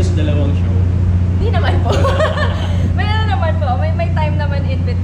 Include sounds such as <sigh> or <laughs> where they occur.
dito sa dalawang show? Hindi naman po. <laughs> may ano naman po, may, may time naman in between